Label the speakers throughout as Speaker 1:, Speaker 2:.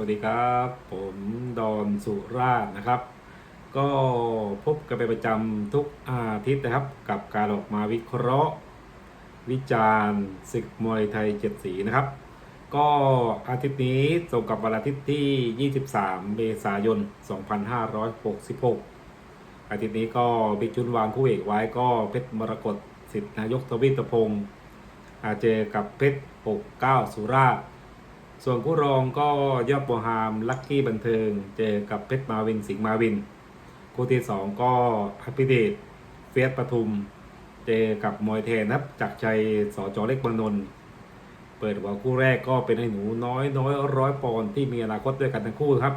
Speaker 1: วัสดีครับ ผมดอนสุราษฎร์นะครับ ก็พบกันเป็นประจำทุกอาทิตย์นะครับ กับการออกมาวิเคราะห์ วิจารณ์ศึกมวยไทยเจ็ดสีนะครับ ก็อาทิตย์นี้ตรงกับวันอาทิตย์ที่ 23 เมษายน 2566 อาทิตย์นี้ก็บิ๊กจุนวางคู่เอกไว้ก็เพชรมรกตสิทธินายกทวิตพงศ์อาเจกับเพชร 69 สุราษฎร์ ส่วนคู่รองก็ยอดบัวฮามลัคกี้บันเทิง เจอกับเพชรมาวินสิงห์มาวิน คู่ที่สองก็อภิเดชเฟียสปทุม เจอกับมวยเทนนะครับจากชัยสอจอเล็กบางนนท์เปิดหัวคู่แรกก็เป็นไอ้หนูน้อยน้อยร้อยปอนที่มีอนาคตด้วยกันทั้งคู่ครับ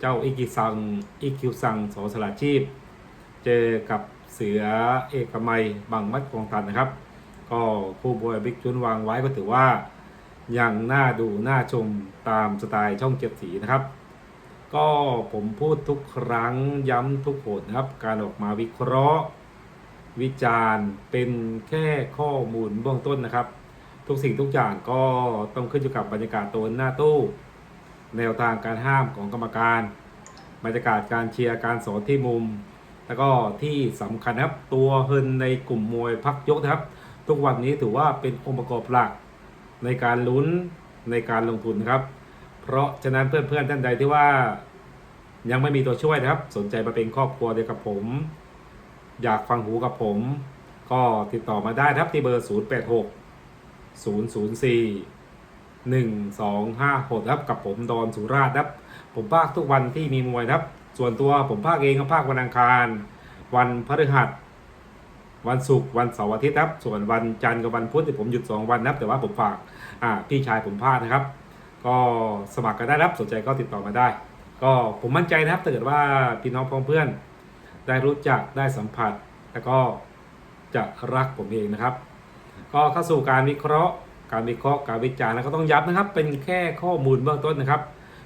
Speaker 1: เจ้าอิกิซังอิคิวซังสอสละชีพ เจอกับเสือเอกมัยบางมัดกองทันนะครับ ก็คู่บวยบิ๊กจุนวางไว้ก็ถือว่า ยังน่าดูน่าชมตามสไตล์ช่องเจ็ดสีนะครับ ก็ผมพูดทุกครั้งย้ำทุกโหนนะครับ การออกมาวิเคราะห์ วิจารณ์เป็นแค่ข้อมูลเบื้องต้นนะครับ ทุกสิ่งทุกอย่างก็ต้องขึ้นอยู่กับบรรยากาศตัวหน้าตู้ แนวทางการห้ามของกรรมการ บรรยากาศการเชียร์การสอนที่มุม แล้วก็ที่สำคัญครับตัวเฮินในกลุ่มมวยพักยกนะครับ ทุกวันนี้ถือว่าเป็นองค์ประกอบหลัก ในการลุ้นในการลงทุนครับ เพราะฉะนั้นเพื่อนๆท่านใดที่ว่ายังไม่มีตัวช่วยนะครับ สนใจมาเป็นครอบครัวเดียวกับผม อยากฟังหูกับผม ก็ติดต่อมาได้นะครับที่เบอร์ 0 8 6 0 0 4 1 2 5 6ครับกับผมดอนสุราษฎร์ครับ ผมภาคทุกวันที่มีมวยครับ ส่วนตัวผมภาคเองก็ภาควันอังคาร วันพฤหัส วันศุกร์วันเสาร์อาทิตย์ครับ ส่วนวันจันทร์กับวันพุธที่ผมหยุด 2 วันนะครับ แต่ว่าผมฝากพี่ชายผมพลาดนะครับ ก็สมัครกันได้ครับสนใจก็ติดต่อมาได้ ก็ผมมั่นใจนะครับถ้าเกิดว่าพี่น้องพ้องเพื่อน ได้รู้จักได้สัมผัส แล้วก็จะรักผมเองนะครับ ก็เข้าสู่การวิเคราะห์ การวิเคราะห์การวิจารณ์แล้วก็ต้องย้ำนะครับ เป็นแค่ข้อมูลเบื้องต้นนะครับ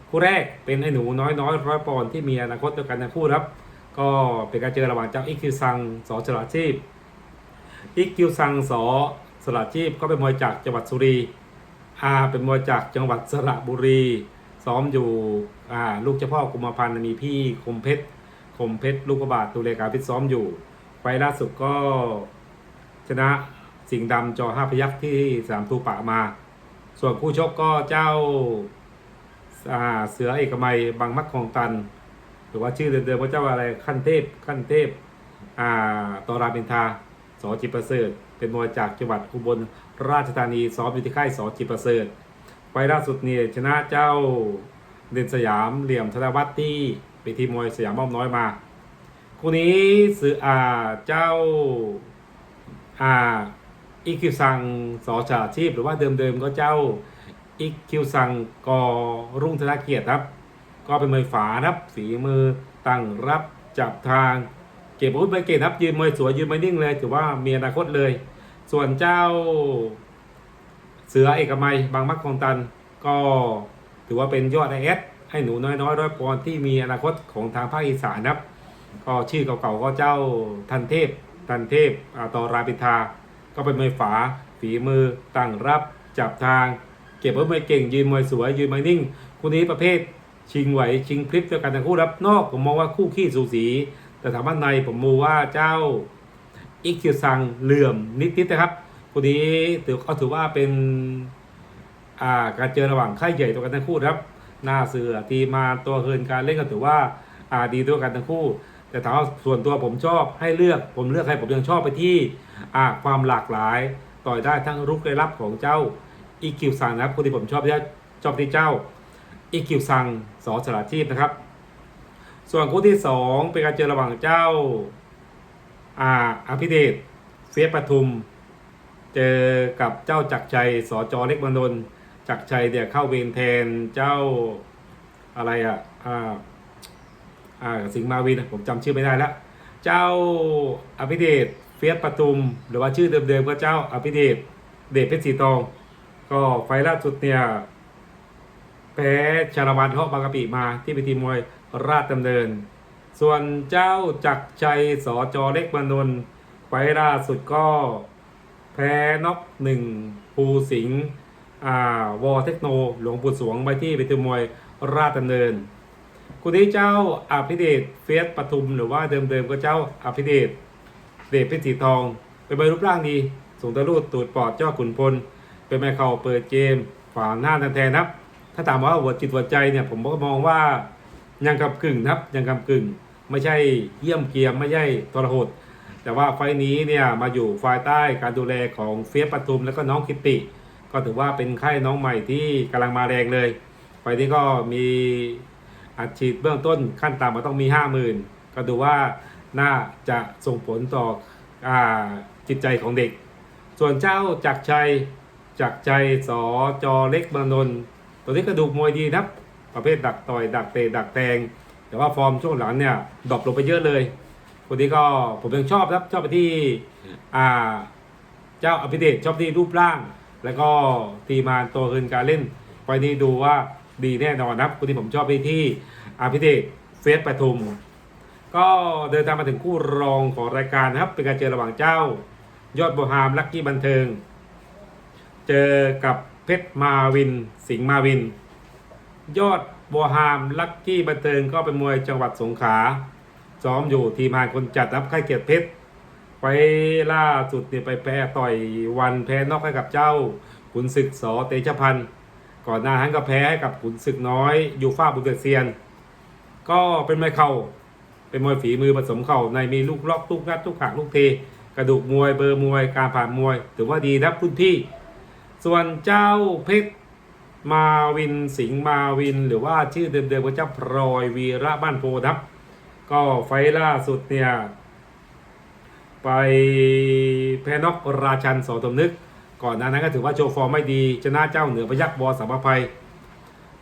Speaker 1: คู่แรกเป็นไอ้หนูน้อยน้อยร้อยปอนที่มีอนาคตเด้วกันทั้งคู่ครับ ก็เป็นการเจอระหว่างเจ้าอิคิวซังสอฉลาชีพ อิคิวซังสอสละชีพก็เป็นมวยจากจังหวัดสุรีอาเป็นมวยจากจังหวัดสระบุรี ซ้อมอยู่อ่าลูกเจ้าพ่อกุมภพันธ์มีพี่คมเพชรคมเพชรลูกกระบาดตูเลกาพิษซ้อมอยู่ไฟล่าสุดก็ชนะสิงห์ดำจอห้าพยักที่สามตูปะมา ส่วนคู่ชกก็เจ้าเสือเอกมัยบางมัดคองตัน หรือว่าชื่อเดิมๆว่าเจ้าอะไรขั้นเทพขั้นเทพอ่าตอรามินทา สอจิประเสริฐ เป็นมวยจากจังหวัดอุบลราชธานีซ้อมอยู่ที่ค่ายสอจิประเสริฐไฟล่าสุดเนี่ยชนะเจ้าเด่นสยามเหลี่ยมธนวัฒน์ที่ไปทีมมวยสยามอ้อมน้อยมา คู่นี้สืออ่าเจ้าอาอีคิวซังสอชาชีพ หรือว่าเดิมๆก็เจ้าอีคิวซังกอรุ่งธนเกียรติครับ ก็เป็นมวยฝานะครับ ฝีมือตั้งรับจับทาง ก็บอาวุธไปเก่งครับยืนมวยสวยยืนไม่นิ่งเลยถือว่ามีอนาคตเลย ส่วนเจ้า เสือเอกมัยบางมักคองตัน ก็ถือว่าเป็นยอดไอเอสให้หนูน้อยน้อยร้อยปอนที่มีอนาคตของทางภาคอีสานนะครับ ก็ชื่อเก่าๆก็เจ้าทันเทพทันเทพอาตอราปิทา ก็เป็นมวยฝาฝีมือตั้งรับจับทาง เก็บอาวุธไปเก่งยืนมวยสวยยืนไม่นิ่งคู่นี้ประเภทชิงไหวชิงพลิปด้วยกันทั้งคู่รับนอกผมมองว่าคู่ขี้สูสี แต่ถามว่าในผมมูว่าเจ้าอิคิวซังเหลื่อมนิดๆนะครับคนนี้ถือเขาถือว่าเป็นาการเจอระหว่างค่ายใหญ่ตัวกันทั้งคู่ครับ หน้าเสือทีมาตัวเฮินการเล่นก็ถือว่าาดีตัวกันทั้งคู่ แต่ถามว่าส่วนตัวผมชอบให้เลือกผมเลือกให้ผมยังชอบไปที่ความหลากหลายต่อยได้ทั้งรุกได้รับของเจ้าอีคิวซังนะครับคนที่ผมชอบที่ชอบที่เจ้าอีคิวซังสอฉลาชีพนะครับ ส่วนคู่ที่สองเป็นการเจอระหว่างเจ้าอาอภิเดชเฟียสปทุม เจอกับเจ้าจักรชัยสอจอเล็กบนนท์จักรชัยเนี่ยเข้าเวรแทนเจ้าอะไรอะอ่าอ่าสิงห์มาวินผมจำชื่อไม่ได้แล้วเจ้าอภิเดชเฟียสปทุม หรือว่าชื่อเดิมๆก็เจ้าอภิเดชเดชเพชรสีทอง ก็ไฟล์ล่าสุดเนี่ยแพ้ชาลวันเทาะบางกะปิมาที่เวทีมวย ราชดำเนิน ส่วนเจ้าจักรชัยสอจอเล็กบานนไฟล่าสุดก็ แพ้น็อกหนึ่งภูสิงห์อ่าวอเทคโน หลวงปู่สวงไปที่เวทีมวยราชดำเนินคุณนี้เจ้าอภิเดชเฟียสปทุมหรือว่าเดิมๆก็เจ้าอภิเดชเดชเพชรสีทอง เป็นใบรูปร่างดีสูงตะลุดตูดปอดเจ้าขุนพล เป็นไมเข่าเปิดเกม ฝ่าหน้าแทนนะครับ ถ้าถามว่าหัวจิตหัวใจเนี่ยผมก็มองว่า ยังกำกึ่งนะครับยังกำกึ่ง ไม่ใช่เยี่ยมเกียมไม่ใช่ทรหด แต่ว่าไฟนี้เนี่ยมาอยู่ฝ่ายใต้การดูแลของเฟียปทุมแล้วก็น้องคิติ ก็ถือว่าเป็นค่ายน้องใหม่ที่กำลังมาแรงเลยไฟนี้ก็มีอัดฉีดเบื้องต้นขั้นต่ำมันต้องมี 50,000 ก็ดูว่าน่าจะส่งผลต่ออจิตใจของเด็ก ส่วนเจ้าจักชัยจักรใจสอจอเล็กเมืองนนท์ตัวนี้กระดูกมวยดีนะครับ ประเภทดักต่อยดักเตะดักแทง แต่ว่าฟอร์มช่วงหลังเนี่ยดรอปลงไปเยอะเลยคนนี้ก็ผมยังชอบครับชอบไปที่อ่าเจ้าอภิเดชชอบที่รูปร่าง แล้วก็ทีมานตัวเินการเล่นไฟนี้ดูว่าดีแน่นอนครับคนที่ผมชอบไปที่อภิเดชเฟสปทุม ก็เดินทางมาถึงคู่รองของรายการนะครับ เป็นการเจอระหว่างเจ้า ยอดโบวฮามลักกี้บันเทิง เจอกับเพชรมาวิน สิงห์มาวิน ยอดบัวฮามลักกี้บันเทิงก็เป็นมวยจังหวัดสงขลาซ้อมอยู่ทีมงานคนจัดรับค่ายเกียรติเพชรไปล่าสุดเนี่ยไปแพ้ต่อยวันแพ้นอกให้กับเจ้าขุนศึกสอเตชะพันธ์ก่อนหน้านั้นก็แพ้ให้กับขุนศึกน้อยยูฟ่าบุเดเซียน ก็เป็นมวยเข่าเป็นมวยฝีมือผสมเข่าในมีลูกล็อกลูกงัดลูกหักลูกเทกระดูกมวยเบอร์มวยการผ่านมวย ถือว่าดีนะคุณพี่ ส่วนเจ้าเพชร มาวินสิงห์มาวินหรือว่าชื่อเดิมๆว่าเจ้าพลอยวีระบ้านโพธิ์ครับ ก็ไฟล่าสุดเนี่ย ไปแพ้นอกราชันสอตมนึก ก่อนหน้านั้นก็ถือว่าโชว์ฟอร์มไม่ดี ชนะเจ้าเหนือพยักบอสัมภภัย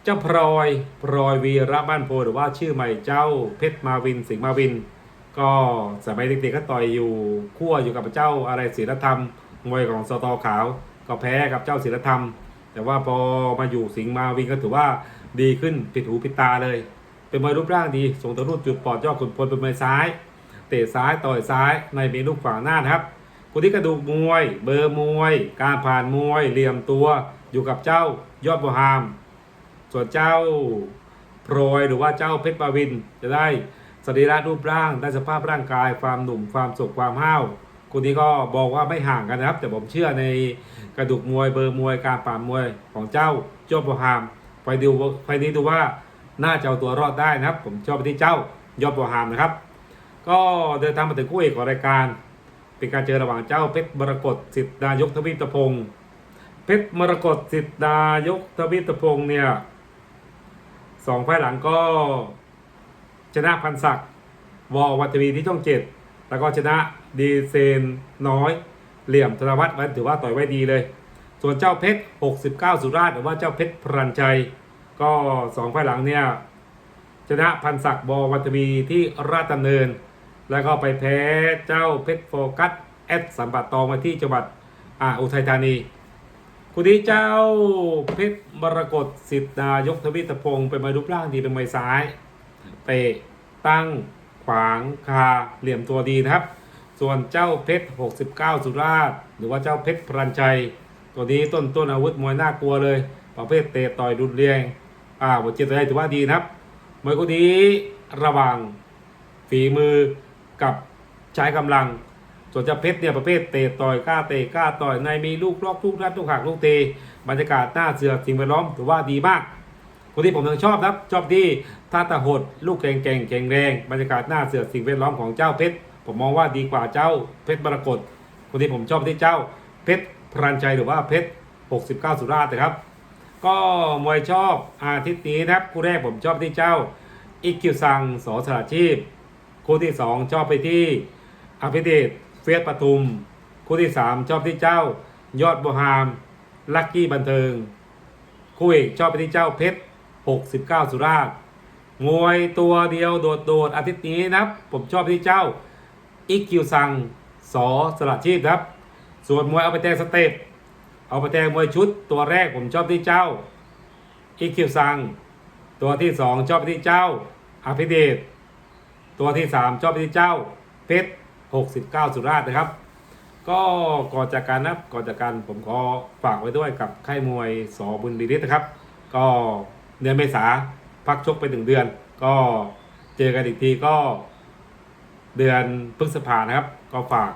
Speaker 1: เจ้าพลอยพลอยวีระบ้านโพหรือว่าชื่อใหม่เจ้าเพชรมาวินสิงห์มาวิน ก็สมัยเด็กๆก็ต่อยอยู่คู่อยู่กับเจ้าอะไรศิลธรรมมวยของสตอขาว ก็แพ้กับเจ้าศิลธรรม แต่ว่าพอมาอยู่สิงห์มาวินก็ถือว่าดีขึ้นผิดหูผิดตาเลย เป็นมวยรูปร่างดีส่งตะลุดจุดปอดยอดขุนพลเป็นมวยซ้าย เตะซ้ายต่อยซ้ายในมีลูกขวางหน้านะครับคนที่กระดูกมวย เบอร์มวย การผ่านมวยเหลี่ยมตัวอยู่กับเจ้ายอดบัวฮาม ส่วนเจ้าพลอยหรือว่าเจ้าเพชรปาวิน จะได้สรีระรูปร่างได้สภาพร่างกาย ความหนุ่มความสุขความห้าว คนนี้ก็บอกว่าไม่ห่างกันนะครับ แต่ผมเชื่อในกระดูกมวยเบอร์มวยการป่ามวยของเจ้ายอดบัวฮามไปดูไปนี้ดูว่าน่าจะเอาตัวรอดได้นะครับ ผมชอบไปที่เจ้ายอดบัวฮามนะครับ ก็เดินทางมาถึงคู่เอกของรายการ เป็นการเจอระหว่างเจ้าเพชรมรกตสิทธิดายกทวีตพงศ์เพชรมรกตสิทธิดายกทวีตพงศ์เนี่ยสองไฟหลังก็ชนะพันศักดิ์วอวัตวีที่ช่องเจ็ดแล้วก็ชนะ ดีเซนน้อย เหลี่ยมธนวัฒน์วันถือว่าต่อยไว้ดีเลย ส่วนเจ้าเพชร 69 สุราษฎร์หรือว่าเจ้าเพชรพรัญชัย ก็สองไฟหลังเนี่ยชนะพันศักดิ์บอวัตวีที่ราชดำเนิน แล้วก็ไปแพ้เจ้าเพชรโฟกัสแอดสัมปัตตองมาที่จังหวัดอ่าอุทัยธานีคุณดีเจ้าเพชรมรกตสิทธนายกทวีตพงศ์เป็นมวยรูปร่างดีเป็นมวยซ้ายเตะตั้งขวางคาเหลี่ยมตัวดีนะครับ ส่วนเจ้าเพชร 69 สุราษฎร์หรือว่าเจ้าเพชรพรัญชัย ตัวนี้ต้นต้นอาวุธมวยน่ากลัวเลย ประเภทเตะต่อยรุนแรงอ่าหัวจิตใจถือว่าดีนะครับมวยคู่นี้ระหว่างฝีมือกับใช้กำลัง ส่วนเจ้าเพชรเนี่ยประเภทเตะต่อยกล้าเตะกล้าต่อยในมีลูกล็อกลูกนัดลูกหักลูกเตะบรรยากาศหน้าเสือสิ่งแวดล้อมถือว่าดีมากคนที่ผมยังชอบครับชอบที่ท่าตะหดลูกแกงแกงแกงแรงบรรยากาศหน้าเสือสิ่งแวดล้อมของเจ้าเพชร ผมมองว่าดีกว่าเจ้าเพชรมรกตคนที่ผมชอบที่เจ้าเพชรพรัญชัยหรือว่าเพชร 69 สุราษฎร์นะครับ ก็มวยชอบอาทิตย์นี้นะครับคู่แรกผมชอบที่เจ้าอิกิวซังสอสระชีพ คู่ที่สองชอบไปที่อภิเดชเฟียสปทุม คู่ที่สามชอบที่เจ้า ยอดบัวฮาม ลักกี้บันเทิง คู่เอกชอบไปที่เจ้าเพชร 69 สุราษฎร์มวยตัวเดียวโดดๆอาทิตย์นี้นะครับผมชอบที่เจ้า อิกิวซังสอสระชีพครับ ส่วนมวยเอาไปแทงสเต็ปเอาไปแทงมวยชุดตัวแรกผมชอบที่เจ้าอิกิวซัง ตัวที่สองชอบไปที่เจ้าอภิเดชตัวที่สามชอบไปที่เจ้าเพชร69สุราษฎร์นะครับ ก็ก่อนจากการนะก่อนจากการผมขอฝากไว้ด้วยกับค่ายมวยสอบุญดีฤทธิ์นะครับ ก็เดือนเมษาพักชกไปหนึ่งเดือน ก็เจอกันอีกทีก็ เดือนพฤษภานะครับ ก็ฝาก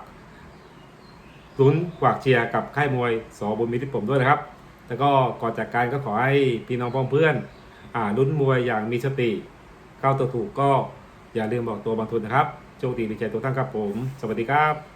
Speaker 1: ลุ้นฝากเชียร์กับค่ายมวยสบุญมีที่ผมด้วยนะครับ แล้วก็ก่อนจากการก็ขอให้พี่น้องพ้องเพื่อนอ่าลุ้นมวยอย่างมีสติ เข้าตัวถูกก็อย่าลืมบอกตัวบางทุนนะครับโชคดีในใจตัวท่านครับผม สวัสดีครับ